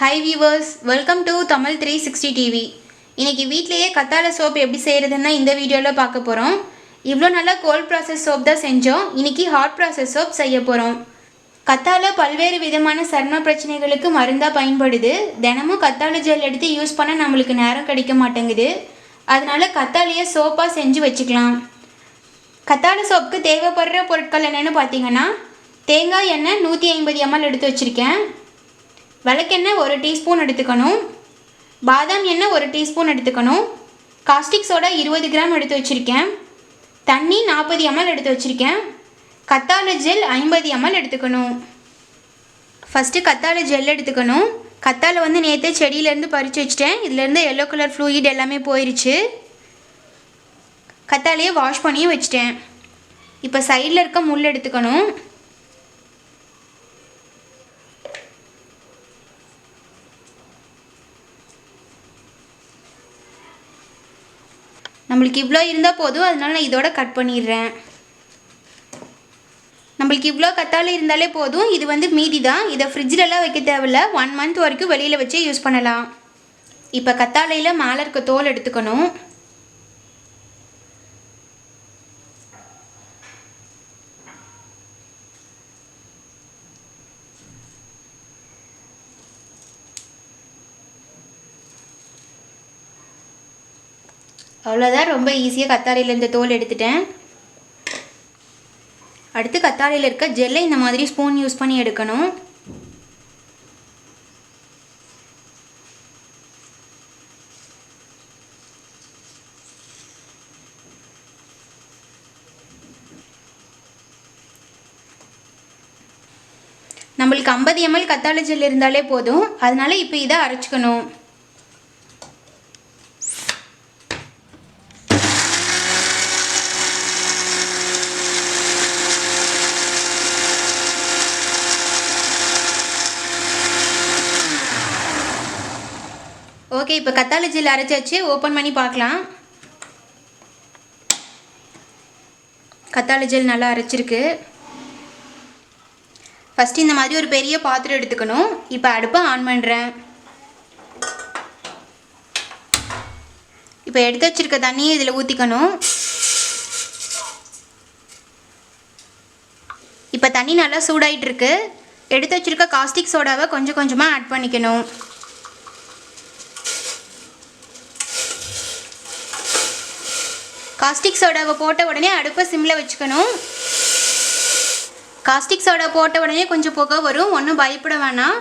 Hi viewers welcome to Tamil three sixty TV இன்றைக்கி வீட்லேயே கத்தாழை சோப் எப்படி செய்கிறதுன்னா இந்த வீடியோவில் பார்க்க போகிறோம் இவ்வளோ நல்லா கோல்ட் ப்ராசஸ் சோப் தான் செஞ்சோம். இன்னைக்கு ஹாட் ப்ராசஸ் சோப் செய்ய போகிறோம் கத்தாழை பல்வேறு விதமான சர்ம பிரச்சனைகளுக்கு மருந்தாக பயன்படுது. தினமும் கத்தாழை ஜெல் எடுத்து யூஸ் பண்ண நம்மளுக்கு நேரம் கிடைக்க மாட்டேங்குது. அதனால கத்தாழையை சோப்பாக செஞ்சு வச்சுக்கலாம். கத்தாழை சோப்புக்கு தேவைப்படுற பொருட்கள் என்னென்னு பார்த்தீங்கன்னா தேங்காய் எண்ணெய் நூற்றி ஐம்பது எம்எல் எடுத்து வச்சுருக்கேன். விளக்கெண்ணெய் ஒரு டீஸ்பூன் எடுத்துக்கணும். பாதாம் எண்ணெய் ஒரு டீஸ்பூன் எடுத்துக்கணும். காஸ்டிக் சோடா இருபது கிராம் எடுத்து வச்சுருக்கேன். தண்ணி நாற்பது எம்எல் எடுத்து வச்சுருக்கேன். கத்தாழை ஜெல் ஐம்பது எம்எல் எடுத்துக்கணும். ஃபஸ்ட்டு கத்தாழை ஜெல் எடுத்துக்கணும். கத்தாழை வந்து நேற்று செடியிலேருந்து பறித்து வச்சுட்டேன். இதுலேருந்து எல்லோ கலர் ஃப்ளூயிட் எல்லாமே போயிடுச்சு கத்தாழையை வாஷ் பண்ணியும் வச்சுட்டேன். இப்போ சைடில் இருக்க முள் எடுத்துக்கணும். நம்மளுக்கு இவ்வளோ இருந்தால் போதும் அதனால நான் இதோட கட் பண்ணிடுறேன். நம்மளுக்கு இவ்வளோ கத்தாழை இருந்தாலே போதும் இது வந்து மீதி தான் இதை ஃப்ரிட்ஜிலலாம் வைக்க தேவையில்ல. ஒன் மந்த் வரைக்கும் வெளியில் வச்சு யூஸ் பண்ணலாம். இப்போ கத்தாழையில் மேலே இருக்க தோல் எடுத்துக்கணும். அவ்வளோதான் ரொம்ப ஈஸியாக கத்தாழையில் இந்த தோல் எடுத்துட்டேன். அடுத்து கத்தாழையில் இருக்க ஜெல்லை இந்த மாதிரி ஸ்பூன் யூஸ் பண்ணி எடுக்கணும். நம்மளுக்கு ஐம்பது எம்எல் கத்தாழை ஜெல் இருந்தாலே போதும். அதனால இப்போ இதை அரைச்சிக்கணும். ஓகே இப்போ கத்தாழை ஜெல் அரைச்சாச்சு ஓப்பன் பண்ணி பார்க்கலாம். கத்தாழை ஜெல் நல்லா அரைச்சிருக்கு ஃபஸ்ட்டு இந்த மாதிரி ஒரு பெரிய பாத்திரம் எடுத்துக்கணும். இப்போ அடுப்பை ஆன் பண்ணுறேன் இப்போ எடுத்து வச்சுருக்க தண்ணியை இதில் ஊற்றிக்கணும் இப்போ தண்ணி நல்லா சூடாயிட்டு இருக்கு. எடுத்து வச்சுருக்க காஸ்டிக் சோடாவை கொஞ்சம் கொஞ்சமாக ஆட் பண்ணிக்கணும். காஸ்டிக் சோடாவை போட்ட உடனே அடுப்பை சிம்மில் வச்சுக்கணும். காஸ்டிக் சோடா போட்ட உடனே கொஞ்சம் புகை வரும். ஒன்றும் பயப்பட வேணாம்.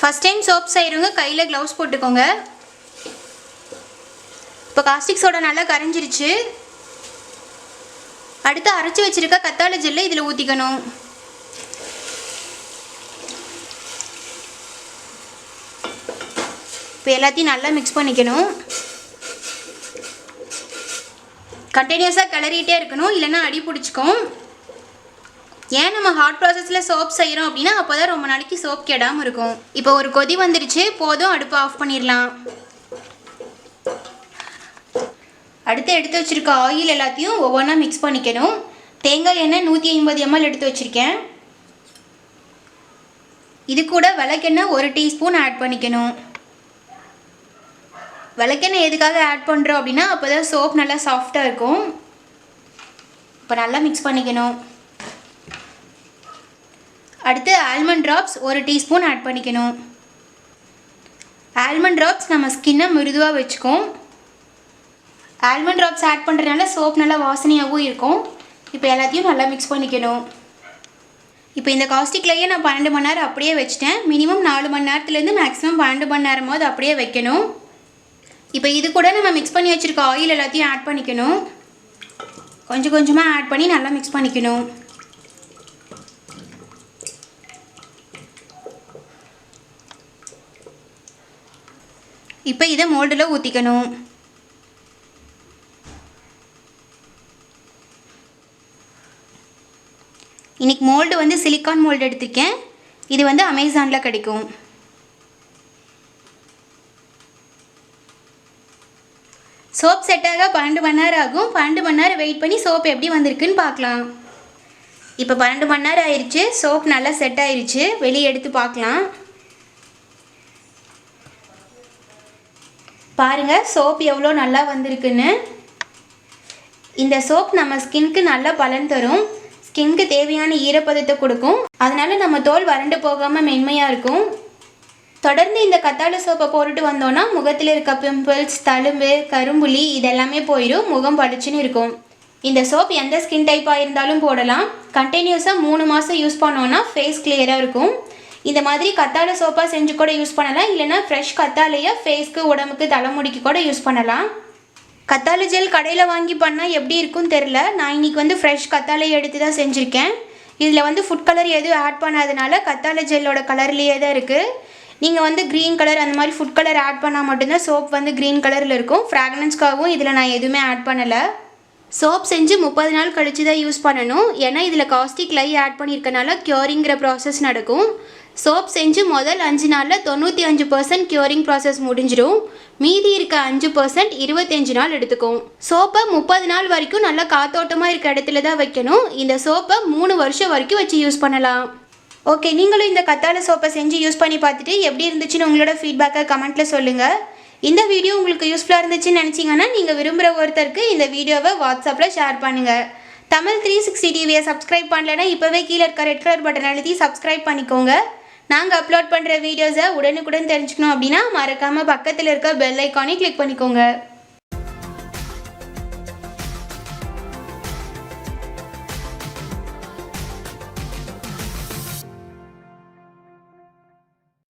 ஃபஸ்ட் டைம் சோப் செய்கிறவங்க கையில் க்ளவுஸ் போட்டுக்கோங்க. இப்போ காஸ்டிக் சோடா நல்லா கரைஞ்சிருச்சு. அடுத்து அரைச்சி வச்சுருக்க கத்தாழை ஜெல்லை இதில் ஊற்றிக்கணும் இப்போ எல்லாத்தையும் நல்லா மிக்ஸ் பண்ணிக்கணும். கண்டினியூஸாக கிளறிட்டே இருக்கணும் இல்லைன்னா அடி பிடிச்சிக்கும். ஏன் நம்ம ஹாட் ப்ராசஸில் சோப் செய்கிறோம் அப்படின்னா அப்போ தான் ரொம்ப நாளைக்கு சோப் கெடாமல் இருக்கும். இப்போ ஒரு கொதி வந்துருச்சு போதும் அடுப்பு ஆஃப் பண்ணிடலாம். அடுத்து எடுத்து வச்சுருக்க ஆயில் எல்லாத்தையும் ஒவ்வொன்றா மிக்ஸ் பண்ணிக்கணும். தேங்காய் எண்ணெய் நூற்றி ஐம்பது எம்எல் எடுத்து வச்சுருக்கேன். இது கூட விளக்கெண்ணெய் ஒரு டீஸ்பூன் ஆட் பண்ணிக்கணும். விளக்கெண்ணெய் எதுக்காக ஆட் பண்ணுறோம் அப்படின்னா அப்போ தான் சோப் நல்லா சாஃப்டாக இருக்கும். இப்போ நல்லா மிக்ஸ் பண்ணிக்கணும். அடுத்து ஆல்மண்ட் ட்ராப்ஸ் ஒரு டீஸ்பூன் ஆட் பண்ணிக்கணும். ஆல்மண்ட் ட்ராப்ஸ் நம்ம ஸ்கின்னை மிருதுவாக வச்சுக்கும். ஆல்மண்ட் ட்ராப்ஸ் ஆட் பண்ணுறதுனால சோப் நல்லா வாசனையாகவும் இருக்கும். இப்போ எல்லாத்தையும் நல்லா மிக்ஸ் பண்ணிக்கணும். இப்போ இந்த காஸ்டிக்லேயே நான் பன்னெண்டு மணி நேரம் அப்படியே வச்சிட்டேன். மினிமம் நாலு மணி நேரத்துலேருந்து மேக்ஸிமம் பன்னெண்டு மணி நேரமாவது அப்படியே வைக்கணும். இப்போ இது கூட நம்ம மிக்ஸ் பண்ணி வச்சுருக்க ஆயில் எல்லாத்தையும் ஆட் பண்ணிக்கணும். கொஞ்சம் கொஞ்சமாக ஆட் பண்ணி நல்லா மிக்ஸ் பண்ணிக்கணும். இப்போ இதை மோல்டில் ஊற்றிக்கணும் இன்றைக்கி மோல்டு வந்து சிலிக்கான் மோல்டு எடுத்திருக்கேன். இது வந்து அமேசானில் கிடைக்கும். சோப் செட்டாக பன்னெண்டு மணி நேரம் ஆகும். பன்னெண்டு மணி நேரம் வெயிட் பண்ணி சோப் எப்படி வந்திருக்குன்னு பார்க்கலாம். இப்போ பன்னெண்டு மணி நேரம் ஆயிடுச்சு சோப் நல்லா செட் ஆயிடுச்சு வெளியே எடுத்து பார்க்கலாம். பாருங்கள் சோப் எவ்வளோ நல்லா வந்திருக்குன்னு. இந்த சோப் நம்ம ஸ்கின்க்கு நல்ல பலன் தரும். ஸ்கின்க்கு தேவையான ஈரப்பதத்தை கொடுக்கும். அதனால் நம்ம தோல் வறண்டு போகாமல் மென்மையாக இருக்கும். தொடர்ந்து இந்த கத்தாழை சோப்பை போட்டுட்டு வந்தோன்னா முகத்தில் இருக்க பிம்பிள்ஸ் தழும்பு கரும்புலி இதெல்லாமே போயிடும் முகம் பளிச்சுன்னு இருக்கும். இந்த சோப் எந்த ஸ்கின் டைப்பாக இருந்தாலும் போடலாம். கண்டினியூஸாக மூணு மாதம் யூஸ் பண்ணோன்னா ஃபேஸ் கிளியராக இருக்கும். இந்த மாதிரி கத்தாழை சோப்பாக செஞ்சு கூட யூஸ் பண்ணலாம். இல்லைன்னா ஃப்ரெஷ் கத்தாழையை ஃபேஸ்க்கு உடம்புக்கு தலைமுடிக்கு கூட யூஸ் பண்ணலாம். கத்தாழை ஜெல் கடையில் வாங்கி பண்ணால் எப்படி இருக்கும்னு தெரில நான் இன்னைக்கு வந்து ஃப்ரெஷ் கத்தாழை எடுத்து தான் செஞ்சுருக்கேன். இதில் வந்து ஃபுட் கலர் எதுவும் ஆட் பண்ணாதனால கத்தாழை ஜெல்லோட கலர்லேயே தான் இருக்குது நீங்கள் வந்து க்ரீன் கலர் அந்த மாதிரி ஃபுட் கலர் ஆட் பண்ணால் மட்டும்தான் சோப் வந்து க்ரீன் கலரில் இருக்கும். ஃப்ராக்ரன்ஸ்க்காகவும் இதில் நான் எதுவுமே ஆட் பண்ணலை. சோப் செஞ்சு முப்பது நாள் கழித்து தான் யூஸ் பண்ணணும். ஏன்னா இதில் காஸ்டிக் லை ஆட் பண்ணியிருக்கனால க்யூரிங்கிற ப்ராசஸ் நடக்கும். சோப் செஞ்சு முதல் அஞ்சு நாளில் தொண்ணூற்றி அஞ்சு பர்சன்ட் க்யூரிங் ப்ராசஸ் முடிஞ்சிடும். மீதி இருக்க அஞ்சு பர்சன்ட் இருபத்தஞ்சு நாள் எடுத்துக்கும். சோப்பை முப்பது நாள் வரைக்கும் நல்லா காத்தோட்டமாக இருக்க இடத்துல தான் வைக்கணும். இந்த சோப்பை மூணு வருஷம் வரைக்கும் வச்சு யூஸ் பண்ணலாம். ஓகே நீங்களும் இந்த கத்தாழை சோப்பை செஞ்சு யூஸ் பண்ணி பார்த்துட்டு எப்படி இருந்துச்சுன்னு உங்களோட ஃபீட்பேக்கை கமெண்ட்டில் சொல்லுங்கள் இந்த வீடியோ உங்களுக்கு யூஸ்ஃபுல்லாக இருந்துச்சுன்னு நினச்சிங்கன்னா நீங்கள் விரும்புகிற ஒருத்தருக்கு இந்த வீடியோவை வாட்ஸ்அப்பில் ஷேர் பண்ணுங்கள் தமிழ் த்ரீ சிக்ஸ்டி டிவியை சப்ஸ்கிரைப் பண்ணலைன்னா இப்போவே கீழே இருக்க ரெட் கலர் பட்டன் அழுத்தி சப்ஸ்கிரைப் பண்ணிக்கோங்க. நாங்கள் அப்லோட் பண்ணுற வீடியோஸை உடனுக்குடன் தெரிஞ்சுக்கணும் அப்படின்னா மறக்காமல் பக்கத்தில் இருக்க பெல் ஐக்கானே கிளிக் பண்ணிக்கோங்க.